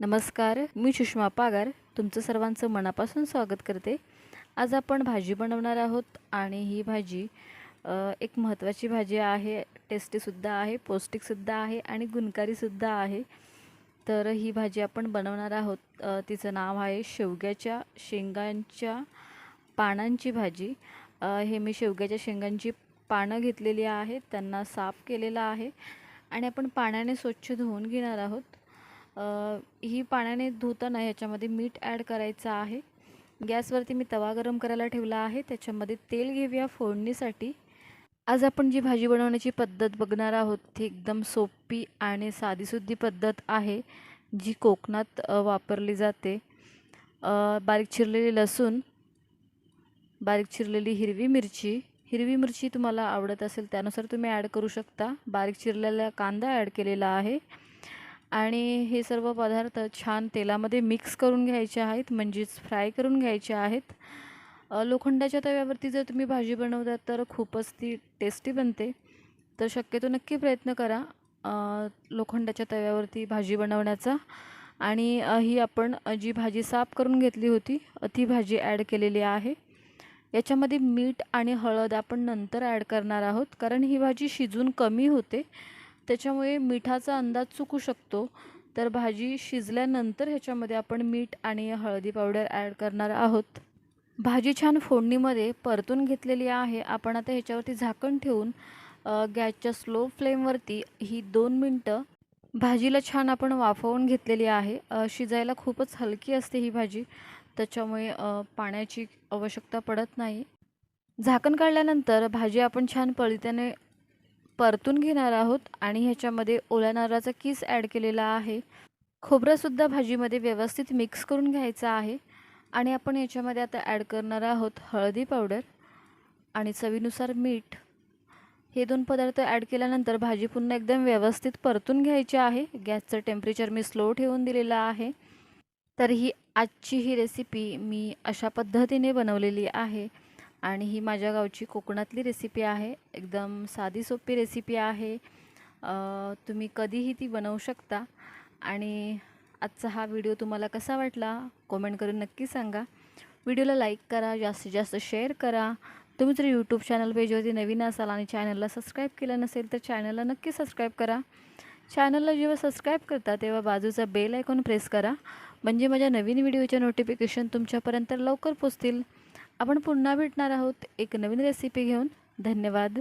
नमस्कार मी सुषमा पागार. तुमचं सर्वांचं मनापासून स्वागत करते. आज आपण भाजी बनवणार आहोत आणि ही भाजी एक महत्त्वाची भाजी आहे. टेस्टीसुद्धा आहे पौष्टिकसुद्धा आहे आणि गुणकारीसुद्धा आहे. तर ही भाजी आपण बनवणार आहोत. तिचं नाव आहे शेवग्याच्या शेंगांच्या पानांची भाजी. हे मी शेवग्याच्या शेंगांची पानं घेतलेली आहेत. त्यांना साफ केलेलं आहे. आणि आपण पाण्याने स्वच्छ धुवून घेणार आहोत. ही पाण्याने धुताना ह्याच्यामध्ये मीठ ॲड करायचं आहे. गॅसवरती मी तवा गरम करायला ठेवला आहे. त्याच्यामध्ये तेल घेऊया फोडणीसाठी. आज आपण जी भाजी बनवण्याची पद्धत बघणार आहोत ती एकदम सोपी आणि साधीसुद्धी पद्धत आहे जी कोकणात वापरली जाते. बारीक चिरलेली लसूण बारीक चिरलेली हिरवी मिरची. हिरवी मिरची तुम्हाला आवडत असेल त्यानुसार तुम्ही ॲड करू शकता. बारीक चिरलेला कांदा ॲड केलेला आहे. आणि हे सर्व पदार्थ छान तेलामध्ये मिक्स करून घ्यायचे आहेत म्हणजेच फ्राय करून घ्यायचे आहेत. लोखंडाच्या तव्यावरती जर तुम्ही भाजी बनवतात तर खूपच ती टेस्टी बनते. तर शक्यतो नक्की प्रयत्न करा लोखंडाच्या तव्यावरती भाजी बनवण्याचा. आणि ही आपण जी भाजी साफ करून घेतली होती ती भाजी ॲड केलेली आहे. याच्यामध्ये मीठ आणि हळद आपण नंतर ॲड करणार आहोत कारण ही भाजी शिजून कमी होते. त्याच्यामुळे मिठाचा अंदाज चुकू शकतो. तर भाजी शिजल्यानंतर ह्याच्यामध्ये आपण मीठ आणि हळदी पावडर ॲड करणार आहोत. भाजी छान फोडणीमध्ये परतून घेतलेली आहे. आपण आता ह्याच्यावरती झाकण ठेवून गॅसच्या स्लो फ्लेमवरती ही दोन मिनटं भाजीला छान आपण वाफवून घेतलेली आहे. शिजायला खूपच हलकी असते ही भाजी. त्याच्यामुळे पाण्याची आवश्यकता पडत नाही. झाकण काढल्यानंतर भाजी आपण छान पळीत्याने परतून घेणार आहोत आणि ह्याच्यामध्ये ओल्या नारळाचा किस ॲड केलेला आहे. खोबरंसुद्धा भाजीमध्ये व्यवस्थित मिक्स करून घ्यायचं आहे. आणि आपण याच्यामध्ये आता ॲड करणार आहोत हळदी पावडर आणि चवीनुसार मीठ. हे दोन पदार्थ ॲड केल्यानंतर भाजी पुन्हा एकदम व्यवस्थित परतून घ्यायची आहे. गॅसचं टेम्परेचर मी स्लो ठेवून दिलेलं आहे. तर ही आजची ही रेसिपी मी अशा पद्धतीने बनवलेली आहे. आणि ही माझ्या गावची कोकणातली रेसिपी आहे. एकदम साधी सोपी रेसिपी आहे. तुम्ही कधीही ती बनवू शकता. आणि आजचा हा व्हिडिओ तुम्हाला कसा वाटला? कॉमेंट करून नक्की सांगा. व्हिडिओला लाईक करा जास्तीत जास्त शेअर करा. तुम्ही जर यूट्यूब चॅनल पेजवरती नवीन असाल आणि चॅनलला सबस्क्राईब केलं नसेल तर चॅनलला नक्की सबस्क्राईब करा. चॅनलला जेव्हा सबस्क्राईब करता तेव्हा बाजूचा बेल आयकॉन प्रेस करा. म्हणजे माझ्या नवीन व्हिडिओच्या नोटिफिकेशन तुमच्यापर्यंत लवकर पोचतील. आपण पुन्हा भेटणार आहोत एक नवीन रेसिपी घेऊन. धन्यवाद.